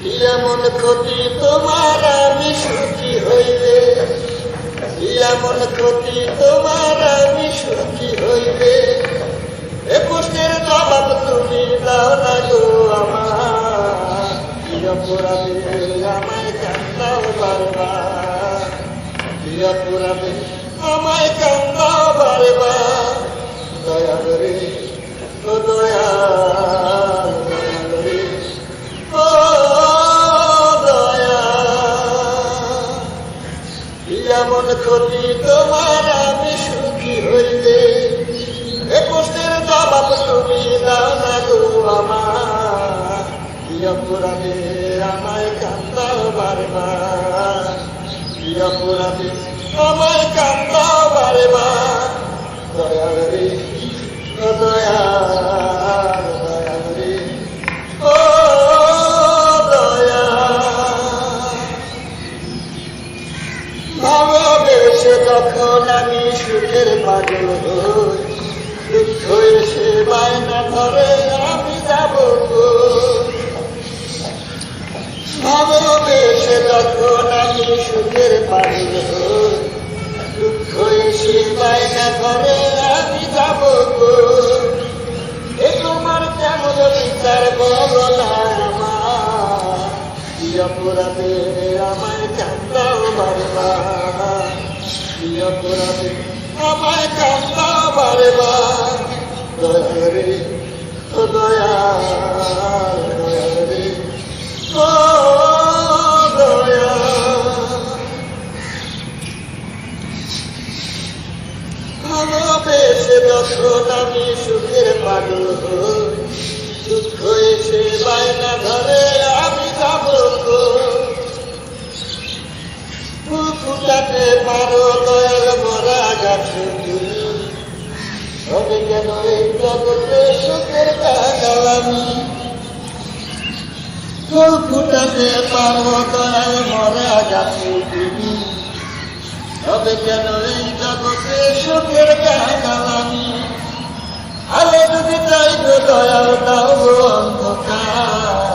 এমন ক্ষতি তোমার, আমি সুখী হইলে। এমন ক্ষতি তোমার, আমি সুখী হইলে। এ প্রশ্নের জবাব তুমি দাও না গো আমার আমায় কান্দাও বারবার। আমায় কান্দাও ক্ষতি তোমার আমি সুখী হইলে। এ কষ্টের জবাব তুমি দাও না গো আমার। কি অপরাধে আমায় কান্দাও বারবার। কি অপরাধে আমায় কান্দাও বারবার। দয়া রে দয়া দয়া দয়া যখন আমি সুখের পাগল দুঃখ এসে বায়না ধরে আমি যাব ভালোবেসে যখন আমি সুখের পাগল দুঃখ এসে বায়না ধরে আমি যাব এ তোমার কেমন বিচার বলো না আমার অপরাধে আমায় কান্দাও বারবার আমায় কান্দাও বারবার দয়া রে দয়া রে ও ভালোবেসে যখন আমি সুখের পাগল ফুটাতে পারো দয়াল মরা গাছে তুমি কেন এই জগতে সুখের কাগাল আমি। ফুল ফুটাতে পারো দয়াল মরা গাছে তুমি তবে কেন এই জগতে সুখের কাগাল আমি। আলে যদি চাই গো দয়াল দাও অন্ধকার।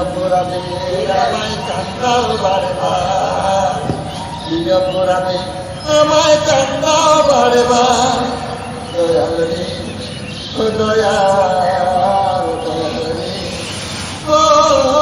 অপরাধে আমায় কান্দাও বারবার। বিগপরাধে আমায় কান্দাও বাড়বা দয়ালি ও দয়াল ও